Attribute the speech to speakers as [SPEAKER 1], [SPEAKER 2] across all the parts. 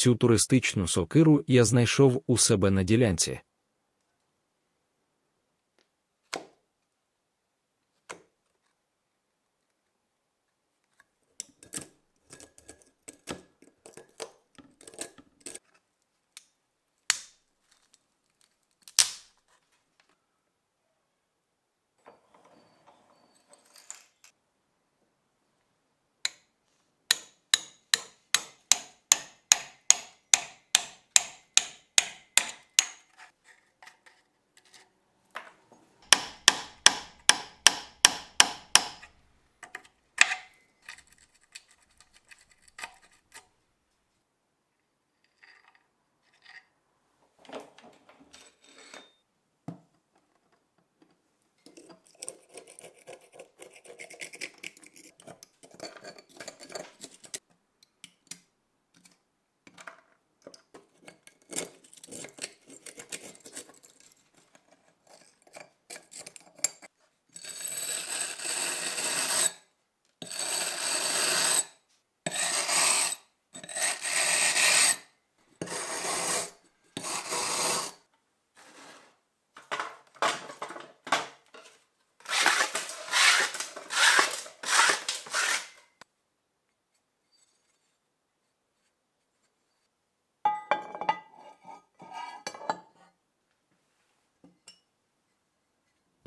[SPEAKER 1] Цю туристичну сокиру я знайшов у себе на ділянці.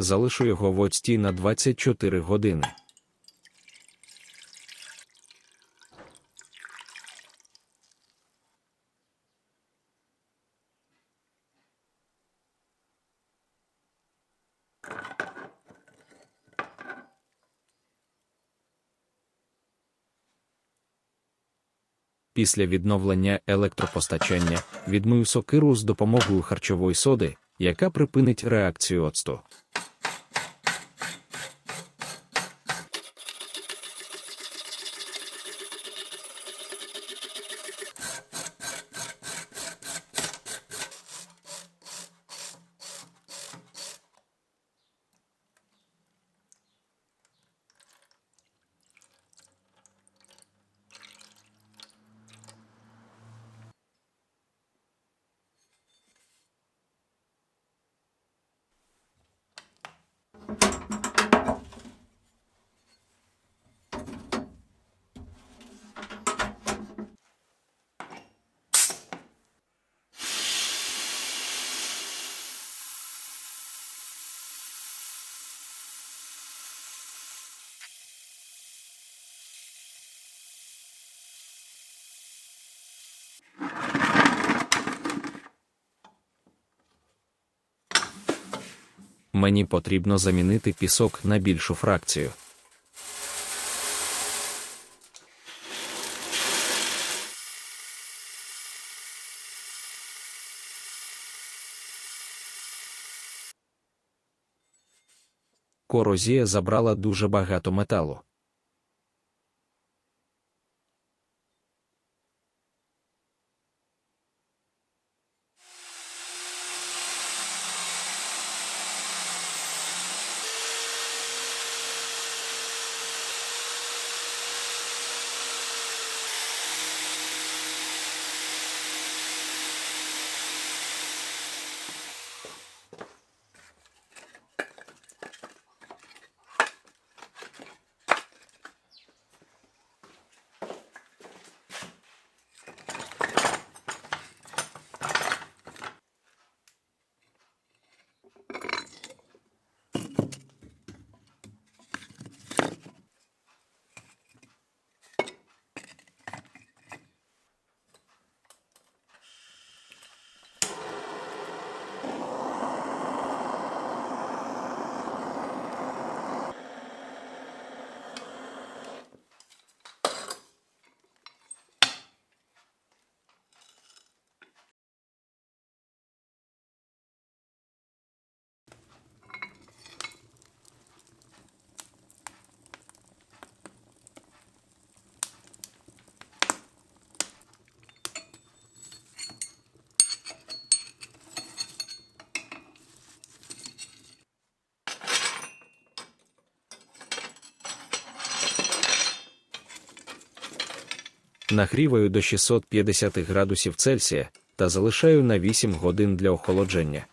[SPEAKER 1] Залишу його в оцті на 24 години. Після відновлення електропостачання відмию сокиру з допомогою харчової соди, яка припинить реакцію оцту. Мені потрібно замінити пісок на більшу фракцію. Корозія забрала дуже багато металу. Нагріваю до 650 градусів Цельсія та залишаю на 8 годин для охолодження.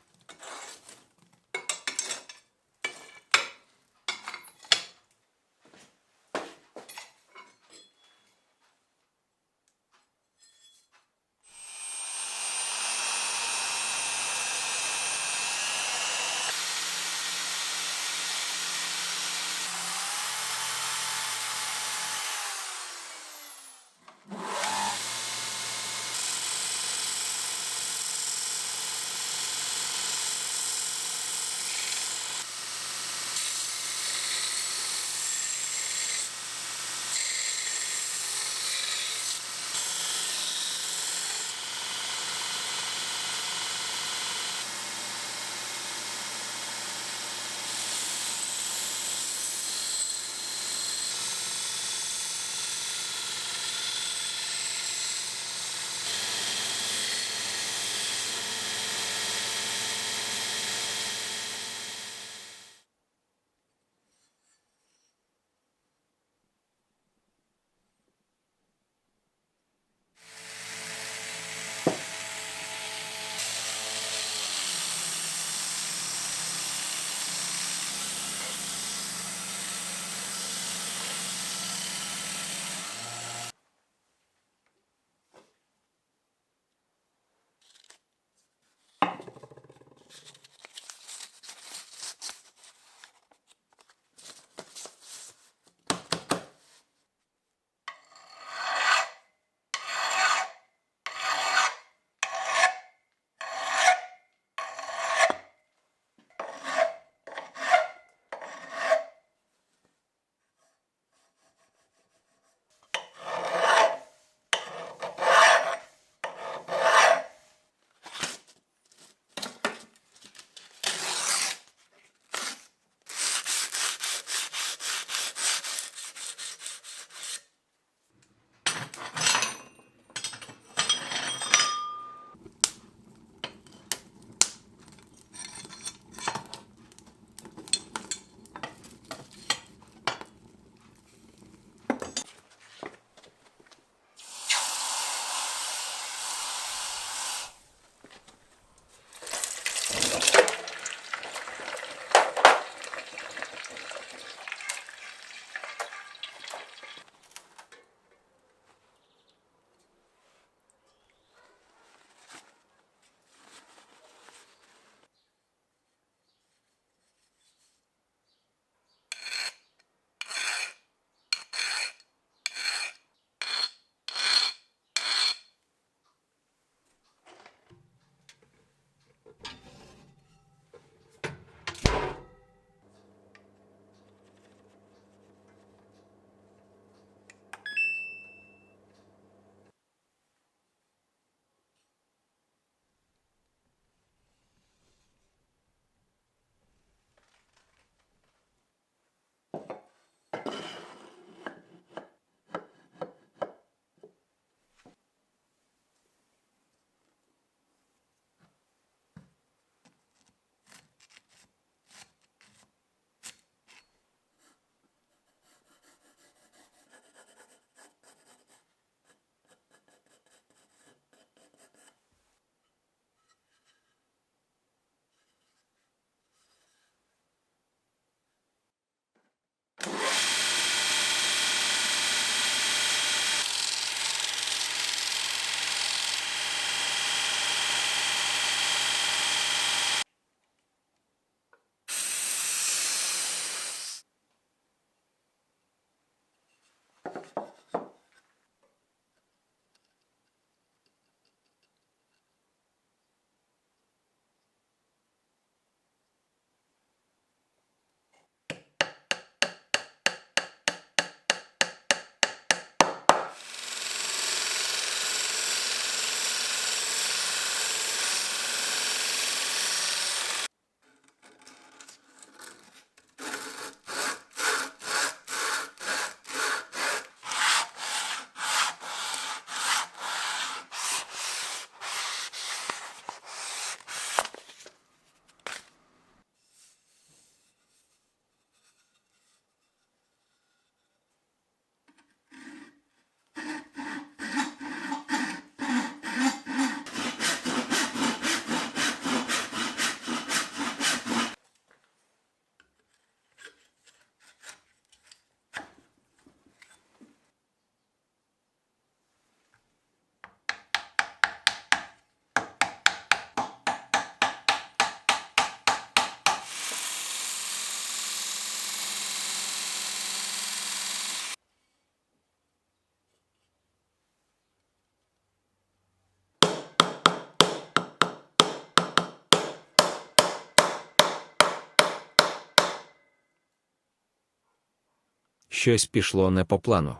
[SPEAKER 1] Щось пішло не по плану.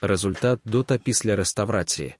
[SPEAKER 1] Результат до та після реставрації.